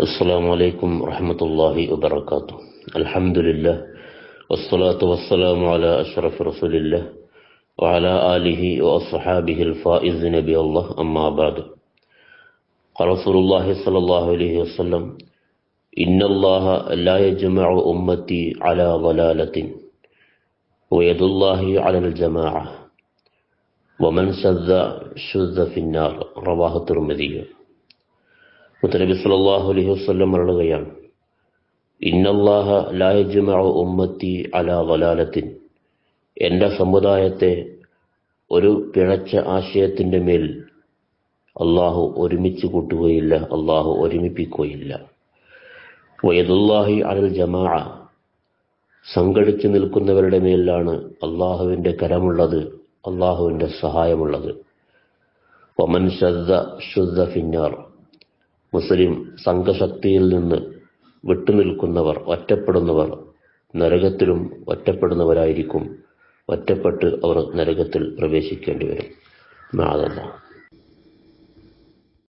السلام عليكم ورحمة الله وبركاته. الحمد لله والصلاة والسلام على أشرف رسول الله وعلى آله وأصحابه الفائزين بالله أما بعد قال رسول الله صلى الله عليه وسلم إن الله لا يجمع أمتي على ضلالة ويد الله على الجماعة. ومن شذ شذ في النار رواه الترمذي. മുത്തനബി സല്ലല്ലാഹു അലൈഹി ഇന്നല്ലാഹ ലാ ഉമ്മത്തി അലാ വലാലത്തിൻ എന്റെ സമുദായത്തെ ഒരു പിഴച്ച ആശയത്തിന്റെ മേൽ അള്ളാഹു ഒരുമിച്ച് കൂട്ടുകയില്ല അള്ളാഹു ഒരുമിപ്പിക്കുകയില്ല. വയദുല്ലാഹി അലൽ ജമാ സംഘടിച്ചു നിൽക്കുന്നവരുടെ മേലാണ് അള്ളാഹുവിന്റെ കരമുള്ളത് അള്ളാഹുവിന്റെ സഹായമുള്ളത്. ഒമൻ ശ്രദ്ധ ശുദ്ധ ഫിന്നാർ. മുസ്ലിം സംഘശക്തിയിൽ നിന്ന് വിട്ടുനിൽക്കുന്നവർ ഒറ്റപ്പെടുന്നവർ നരകത്തിലും ഒറ്റപ്പെടുന്നവരായിരിക്കും. ഒറ്റപ്പെട്ട് അവർ നരകത്തിൽ പ്രവേശിക്കേണ്ടി വരും. മാതല്ല